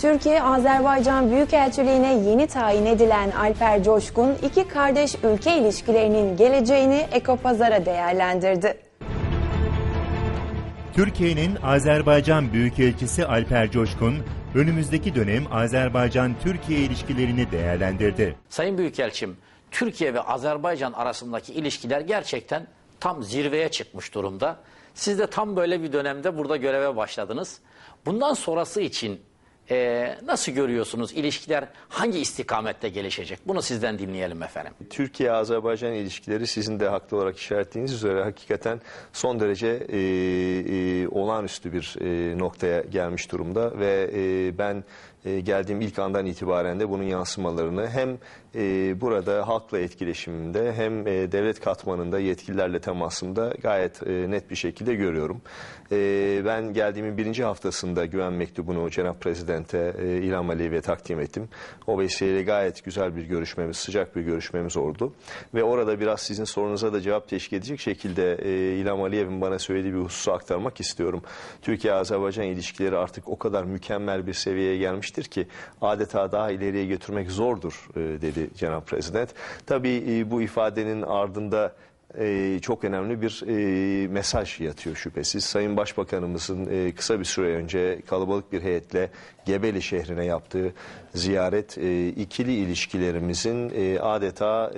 Türkiye-Azerbaycan Büyükelçiliğine yeni tayin edilen Alper Coşkun, iki kardeş ülke ilişkilerinin geleceğini Ekopazar'a değerlendirdi. Türkiye'nin Azerbaycan Büyükelçisi Alper Coşkun, önümüzdeki dönem Azerbaycan-Türkiye ilişkilerini değerlendirdi. Sayın Büyükelçim, Türkiye ve Azerbaycan arasındaki ilişkiler gerçekten tam zirveye çıkmış durumda. Siz de tam böyle bir dönemde burada göreve başladınız. Bundan sonrası için eee, nasıl görüyorsunuz? İlişkiler hangi istikamette gelişecek? Bunu sizden dinleyelim efendim. Türkiye-Azerbaycan ilişkileri sizin de haklı olarak işaretlediğiniz üzere hakikaten son derece e, e, olağanüstü bir e, noktaya gelmiş durumda ve e, ben e, geldiğim ilk andan itibaren de bunun yansımalarını hem e, burada halkla etkileşimimde hem e, devlet katmanında yetkililerle temasımda gayet net bir şekilde görüyorum. Ben geldiğimin birinci haftasında güven mektubunu Cenab Prezident'e e, İlham Aliyev'e takdim ettim. O vesileyle gayet güzel bir görüşmemiz, sıcak bir görüşmemiz oldu. Ve orada biraz sizin sorunuza da cevap teşkil edecek şekilde e, İlham Aliyev'in bana söylediği bir hususu aktarmak istiyorum. Türkiye-Azerbaycan ilişkileri artık o kadar mükemmel bir seviyeye gelmiştir ki adeta daha ileriye götürmek zordur e, dedi Cenab Prezident. Tabii e, bu ifadenin ardında e, çok önemli bir mesaj yatıyor şüphesiz. Sayın Başbakanımızın kısa bir süre önce kalabalık bir heyetle Gebeli şehrine yaptığı ziyaret ikili ilişkilerimizin adeta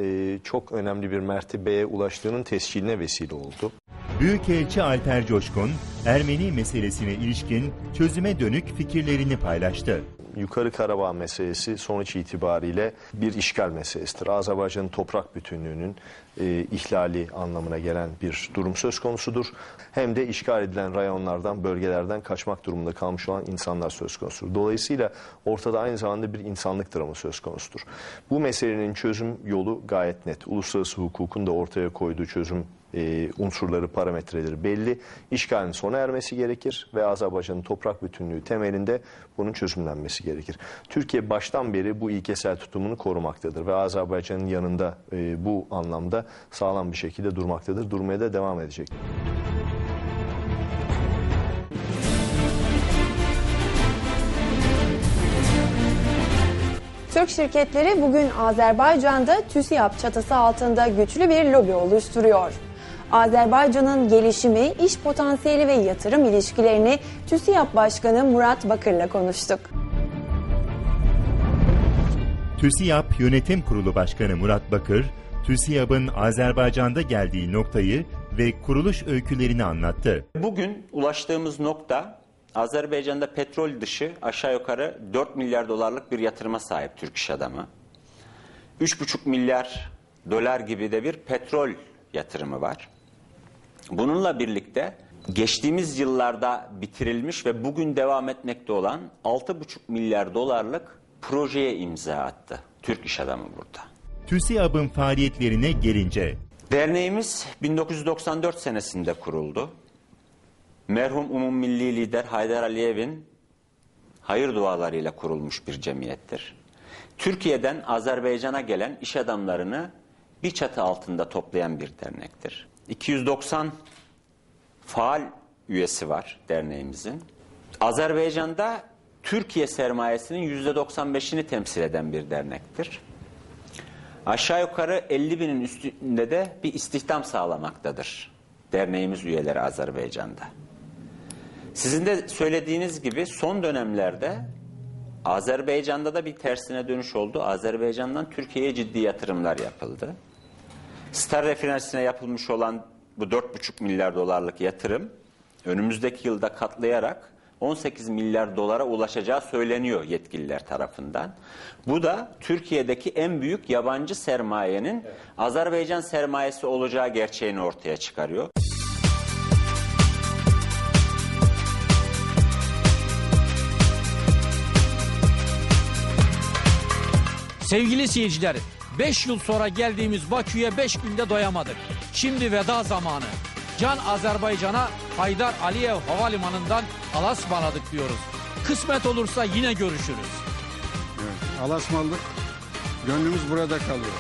çok önemli bir mertebeye ulaştığının tesciline vesile oldu. Büyükelçi Alper Coşkun, Ermeni meselesine ilişkin çözüme dönük fikirlerini paylaştı. Yukarı Karabağ meselesi sonuç itibariyle bir işgal meselesidir. Azerbaycan'ın toprak bütünlüğünün e, ihlali anlamına gelen bir durum söz konusudur. Hem de işgal edilen rayonlardan, bölgelerden kaçmak durumunda kalmış olan insanlar söz konusudur. Dolayısıyla ortada aynı zamanda bir insanlık dramı söz konusudur. Bu meselenin çözüm yolu gayet net. Uluslararası hukukun da ortaya koyduğu çözüm e, unsurları, parametreleri belli. İşgalin sona ermesi gerekir ve Azerbaycan'ın toprak bütünlüğü temelinde bunun çözümlenmesi gerekir. Türkiye baştan beri bu ilkesel tutumunu korumaktadır ve Azerbaycan'ın yanında e, bu anlamda sağlam bir şekilde durmaktadır. Durmaya da devam edecek. Türk şirketleri bugün Azerbaycan'da TÜSİAD çatısı altında güçlü bir lobi oluşturuyor. Azerbaycan'ın gelişimi, iş potansiyeli ve yatırım ilişkilerini TÜSİAD Başkanı Murat Bakır'la konuştuk. TÜSİAP Yönetim Kurulu Başkanı Murat Bakır, TÜSİAP'ın Azerbaycan'da geldiği noktayı ve kuruluş öykülerini anlattı. Bugün ulaştığımız nokta Azerbaycan'da petrol dışı aşağı yukarı 4 milyar dolarlık bir yatırıma sahip Türk iş adamı. 3,5 milyar dolar gibi de bir petrol yatırımı var. Bununla birlikte geçtiğimiz yıllarda bitirilmiş ve bugün devam etmekte olan 6,5 milyar dolarlık projeye imza attı. Türk iş adamı burada. TÜSİAP'ın faaliyetlerine gelince, Derneğimiz 1994 senesinde kuruldu. Merhum Umum Milli Lider Haydar Aliyev'in hayır dualarıyla kurulmuş bir cemiyettir. Türkiye'den Azerbaycan'a gelen iş adamlarını bir çatı altında toplayan bir dernektir. 290 faal üyesi var derneğimizin. Azerbaycan'da Türkiye sermayesinin %95'ini temsil eden bir dernektir. Aşağı yukarı 50 binin üstünde de bir istihdam sağlamaktadır derneğimiz üyeleri Azerbaycan'da. Sizin de söylediğiniz gibi son dönemlerde Azerbaycan'da da bir tersine dönüş oldu. Azerbaycan'dan Türkiye'ye ciddi yatırımlar yapıldı. Star refinerisine yapılmış olan bu 4,5 milyar dolarlık yatırım önümüzdeki yılda katlayarak 18 milyar dolara ulaşacağı söyleniyor yetkililer tarafından. Bu da Türkiye'deki en büyük yabancı sermayenin Azerbaycan sermayesi olacağı gerçeğini ortaya çıkarıyor. Sevgili seyirciler, 5 yıl sonra geldiğimiz Bakü'ye 5 günde doyamadık. Şimdi veda zamanı. Can Azerbaycan'a Haydar Aliyev Havalimanı'ndan alas banadık diyoruz. Kısmet olursa yine görüşürüz. Alasmallık. Gönlümüz burada kalıyor.